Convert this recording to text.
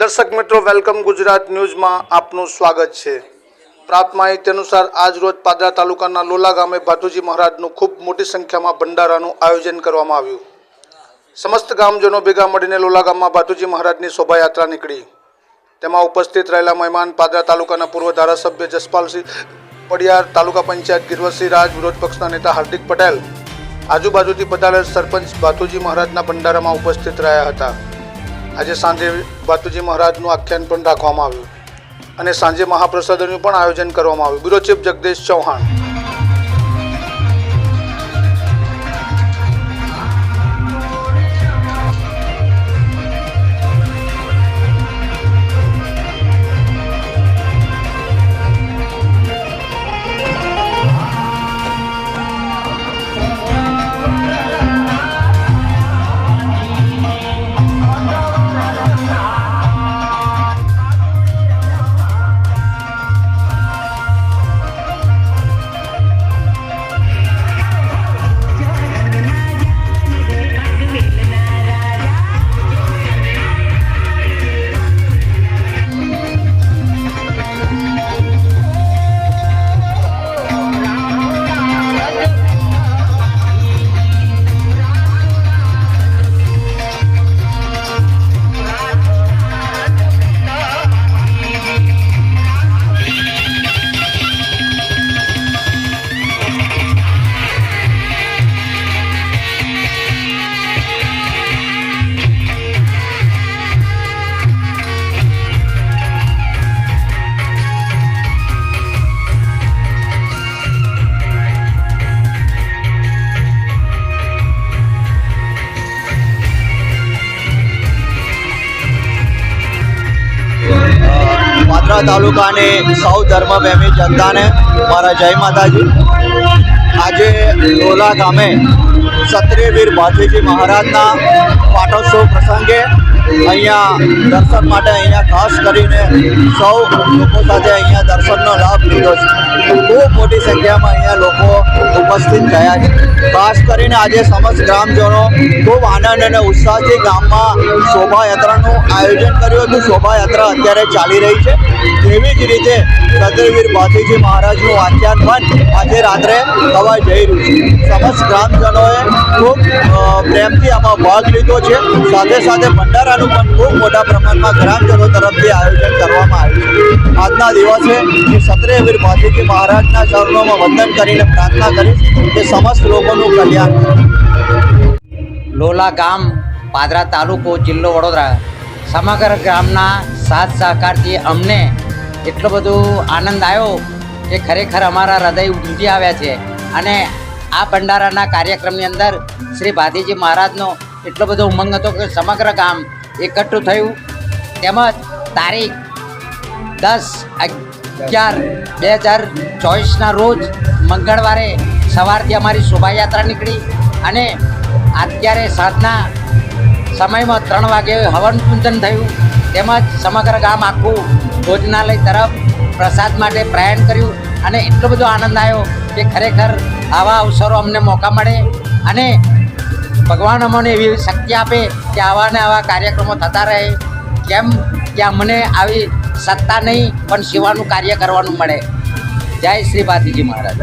દર્શક મિત્રો, વેલકમ ગુજરાત ન્યૂઝમાં આપનું સ્વાગત છે. પ્રાપ્ત માહિતી અનુસાર, આજ રોજ પાદરા તાલુકાના લોલા ગામે ભાતુજી મહારાજનું ખૂબ મોટી સંખ્યામાં ભંડારાનું આયોજન કરવામાં આવ્યું. સમસ્ત ગામજનો ભેગા મળીને લોલા ગામમાં ભાતુજી મહારાજની શોભાયાત્રા નીકળી. તેમાં ઉપસ્થિત રહેલા મહેમાન પાદરા તાલુકાના પૂર્વ ધારાસભ્ય જસપાલસિંહ પડિયાર, તાલુકા પંચાયત ગિરવતસિંહ રાજ, વિરોધ પક્ષના નેતા હાર્દિક પટેલ, આજુબાજુથી પધારેલ સરપંચ ભાતુજી મહારાજના ભંડારામાં ઉપસ્થિત રહ્યા હતા. આજે સાંજે બાતુજી મહારાજનું આખ્યાન પણ રાખવામાં આવ્યું. અને સાંજે મહાપ્રસાદનું પણ આયોજન કરવામાં આવ્યું. Bureau chief Jagdish Chauhan. Padra તાલુકાની સૌ ધર્મપ્રેમી જનતાને મારા જય માતાજી. આજે ઢોલા ગામે ક્ષત્રિયવીર ભાતીજી મહારાજના પાટોત્સવ પ્રસંગે અહીંયા દર્શન માટે અહીંયા ખાસ કરીને સૌ લોકો સાથે અહીંયા દર્શનનો લાભ લીધો છે. ખૂબ મોટી સંખ્યામાં અહીંયા લોકો ઉપસ્થિત થયા છે. ખાસ કરીને આજે સમસ્ત ગ્રામજનો ખૂબ આનંદ અને ઉત્સાહથી ગામમાં શોભાયાત્રાનું આયોજન કર્યું હતું. શોભાયાત્રા અત્યારે ચાલી રહી છે. તેવી જ રીતે સદરવીર ભાતીજી મહારાજનું વાંચ્યાન પણ આજે રાત્રે થવા જઈ રહ્યું છે. સમસ્ત ગ્રામજનોએ ખૂબ પ્રેમથી આમાં ભાગ લીધો છે. સાથે સાથે ભંડારાનું પણ ખૂબ મોટા પ્રમાણમાં ગ્રામજનો તરફથી આયોજન આજના દિવસે હું વીર ભાતીજી મહારાજના ચરણોમાં વંદન કરીને પ્રાર્થના કરીશ કે સમસ્ત લોકોનું કલ્યાણ લોલા ગામ, પાદરા તાલુકો, જિલ્લો વડોદરા, સમગ્ર ગામના સાથ સહકારથી અમને એટલો બધો આનંદ આવ્યો કે ખરેખર અમારા હૃદય ઉમટી આવ્યા છે. અને આ ભંડારાના કાર્યક્રમની અંદર શ્રી ભાતીજી મહારાજનો એટલો બધો ઉમંગ હતો કે સમગ્ર ગામ એકઠું થયું. તેમજ તારીખ દસ, અગિયાર, બે હજાર ચોવીસના રોજ મંગળવારે સવારથી અમારી શોભાયાત્રા નીકળી અને અત્યારે સાંજના સમયમાં ત્રણ વાગે હવન પૂજન થયું. તેમજ સમગ્ર ગામ આખું ભોજનાલય તરફ પ્રસાદ માટે પ્રયાણ કર્યું અને એટલો બધો આનંદ આવ્યો કે ખરેખર આવા અવસરો અમને મોકા મળે અને ભગવાન અમને એવી શક્તિ આપે કે આવા ને આવા કાર્યક્રમો થતા રહે. કેમ કે અમને આવી સત્તા નહીં પણ સેવાનું કાર્ય કરવાનું મળે. જય શ્રી ભાતીજી મહારાજ.